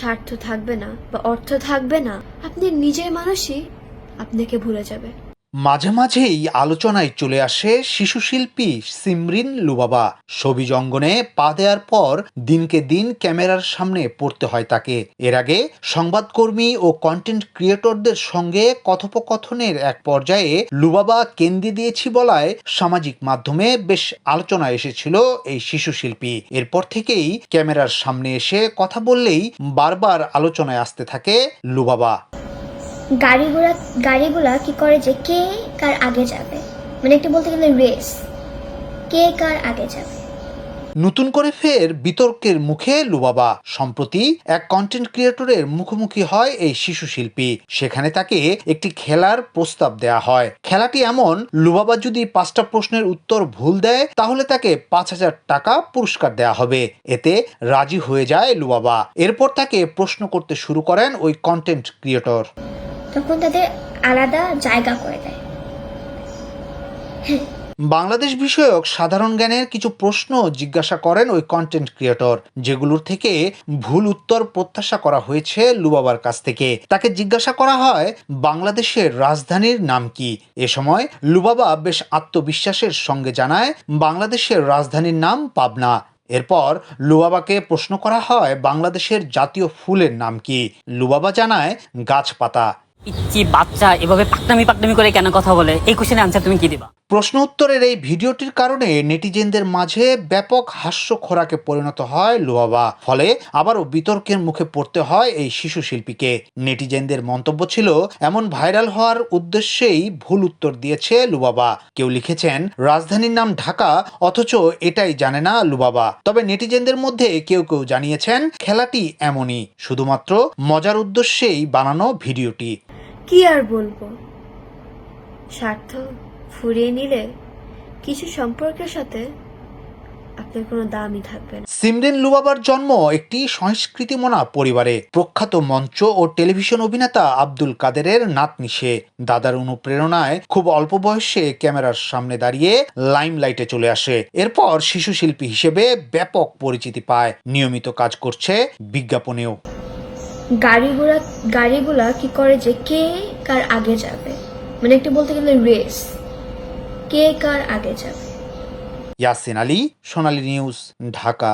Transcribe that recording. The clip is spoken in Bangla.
স্বার্থ থাকবে না বা অর্থ থাকবে না। আপনি নিজের মানুষই আপনাকে ভুলে যাবে। মাঝে মাঝেই আলোচনায় চলে আসে শিশু শিল্পী সিমরিন লুবাবা। ছবি জঙ্গনে পা দেওয়ার পর দিনকে দিন ক্যামেরার সামনে পড়তে হয় তাকে। এর আগে সংবাদকর্মী ও কন্টেন্ট ক্রিয়েটরদের সঙ্গে কথোপকথনের এক পর্যায়ে লুবাবা কেন্দ্রে দিয়েছি বলায় সামাজিক মাধ্যমে বেশ আলোচনা এসেছিল এই শিশু শিল্পী এরপর থেকেই ক্যামেরার সামনে এসে কথা বললেই বারবার আলোচনায় আসতে থাকে লুবাবা। গাড়িগুলা গাড়িগুলা কি করে যে কে কার আগে যাবে? মানে একটু বলতে গেলে রেস কে কার আগে যাবে? নতুন করে ফের বিতর্কের মুখে লুবাবা। সম্প্রতি এক কন্টেন্ট ক্রিয়েটরের মুখোমুখি হয় এই শিশু শিল্পী। সেখানে তাকে একটি খেলার প্রস্তাব দেয়া হয়। খেলাটি এমন, লুবাবা যদি পাঁচটা প্রশ্নের উত্তর ভুল দেয়, তাহলে তাকে পাঁচ হাজার টাকা পুরস্কার দেয়া হবে। এতে রাজি হয়ে যায় লুবাবা। এরপর তাকে প্রশ্ন করতে শুরু করেন ওই কন্টেন্ট ক্রিয়েটর তখন তাদের আলাদা জায়গা করে দেয়। বাংলাদেশ বিষয়ক সাধারণ জ্ঞানের কিছু প্রশ্ন জিজ্ঞাসা করেন ওই কন্টেন্ট ক্রিয়েটর যেগুলোর থেকে ভুল উত্তর প্রত্যাশা করা হয়েছে লুবাবার কাছ থেকে। তাকে জিজ্ঞাসা করা হয়, বাংলাদেশের রাজধানীর নাম কি? এ সময় লুবাবা বেশ আত্মবিশ্বাসের সঙ্গে জানায়, বাংলাদেশের রাজধানীর নাম পাবনা। এরপর লুবাবাকে প্রশ্ন করা হয়, বাংলাদেশের জাতীয় ফুলের নাম কি? লুবাবা জানায়, গাছপাতা। ইচ্ছি, বাচ্চা, এভাবে পাকনামি পাকনামি করে কেন কথা বলে? এই কোশ্চেনের আনসার তুমি কি দিবা? প্রশ্ন উত্তরের এই ভিডিওটির কারণে নেটিজেনদের মাঝে ব্যাপক হাস্য খোরাকে পরিণত হয় লুবাবা। ফলে আবারও বিতর্কের মুখে পড়তে হয় এই শিশু শিল্পীকে। নেটিজেনদের মন্তব্য ছিল, এমন ভাইরাল হওয়ার উদ্দেশ্যেই ভুল উত্তর দিয়েছে লুবাবা। কেউ লিখেছেন, রাজধানীর নাম ঢাকা, অথচ এটাই জানে না লুবাবা। তবে নেটিজেনদের মধ্যে কেউ কেউ জানিয়েছেন, খেলাটি এমনই, শুধুমাত্র মজার উদ্দেশ্যেই বানানো ভিডিওটি। কি আর বলব? স্বার্থ ফুরিয়ে নিলে কিছু সম্পর্কের সাথে আপনার কোনো দামই থাকবে না। সিমরেন লুবাবার জন্ম একটি সংস্কৃতিমনা পরিবারে। প্রখ্যাত মঞ্চ ও টেলিভিশন অভিনেতা আব্দুল কাদেরের নাতনি সে। দাদার অনুপ্রেরণায় খুব অল্প বয়সে ক্যামেরার সামনে দাঁড়িয়ে লাইমলাইটে চলে আসে। এরপর শিশু শিল্পী হিসেবে ব্যাপক পরিচিতি পায়। নিয়মিত কাজ করছে বিজ্ঞাপনেও। গাড়িগুলা গাড়িগুলা কি করে যে কে কার আগে যাবে? মানে একটু বলতে গেলে রেস কে কার আগে যাবে? ইয়াসিন আলী, সোনালী নিউজ, ঢাকা।